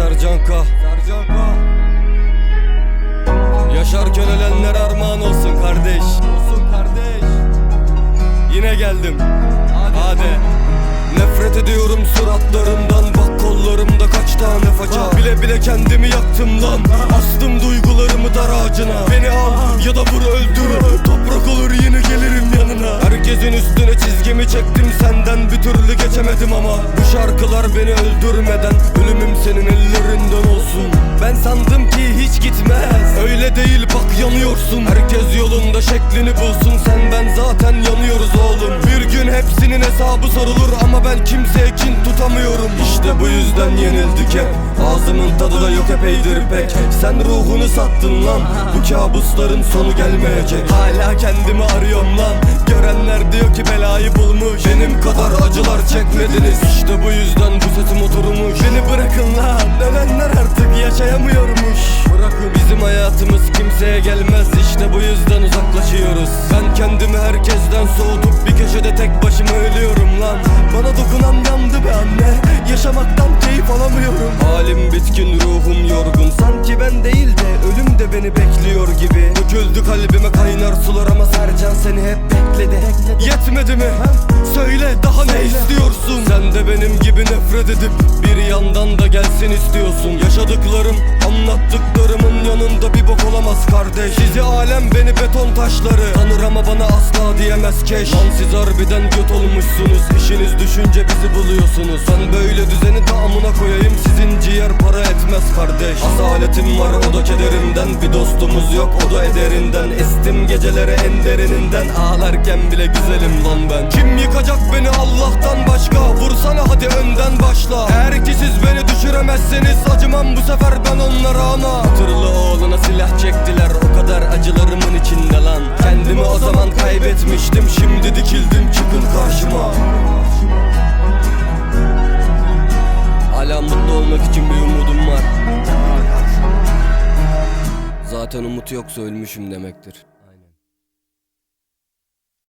Sercan K. Sercan K. Yaşarken ölenler armağan olsun kardeş. Olsun kardeş. Yine geldim. Hadi. Nefret ediyorum suratlarından Bak kollarımda kaç tane faça Bile bile kendimi yaktım lan Astım Şarkılar beni öldürmeden Ölümüm senin ellerinden olsun. Ben sandım ki hiç gitmez. Öyle değil bak yanıyorsun. Herkes yolunda şeklini bulsun. Sen ben zaten yanıyoruz oğlum. Bir gün hepsinin hesabı sorulur Ama ben kimseye kin tutamıyorum. İşte bu yüzden yenildik hep. Ağzımın tadı da yok epeydir pek Sen ruhunu sattın lan. Bu kabusların sonu gelmeyecek. Hala kendimi arıyorum lan. Görenler diyor ki belayı bulmuş. Benim kadar acılar çekmediniz. İşte bu yüzden bu sesim oturmuş. Beni bırakın lan. Ölenler artık yaşayamıyormuş. Bırakın. Bizim hayatımız kimseye gelmez. İşte bu yüzden uzaklaşıyoruz. Ben kendimi herkesten soğutup bir köşede tek başıma ölüyorum lan. Bana dokunan yandı be anne. Yaşamaktan keyif alamıyorum. Halim bitkin ruhum yorgun. Sanki ben değil de ölüm de beni bekliyor gibi. Döküldü kalbime kaynar sular ama Sercan seni hep bekledi. Yetmedi mi? Söyle daha ne istiyorsun? Sen de benim gibi nefret edip bir yandan da gelsin istiyorsun. Yaşadıklarım anlattıklarımın yanında bir bok olamaz kardeş. Sizi alem beni beton taşları. Tanır ama bana asla diyemez keş. Lan siz harbiden göt olmuşsunuz. İşiniz düşünce bizi buluyorsunuz. Ben böyle düzeni tamına koyayım. Sizin ciğer para etmez kardeş. Asaletim var o da kederimden Bir dostumuz yok o da ederinden. Estim en derininden Ağlarken bile güzelim lan ben. Kim yıkacak beni Allah'tan başka? Vursana hadi önden başla. Eğer ki siz beni düşüremezseniz Acımam bu sefer ben onlara ana. Hatırlı oğluna silah çektiler O kadar acılarımın içinde lan. Kendimi o zaman kaybetmiştim Şimdi dikildim çıkın karşıma. Hala mutlu olmak için bir umudum var. Zaten umut yoksa ölmüşüm demektir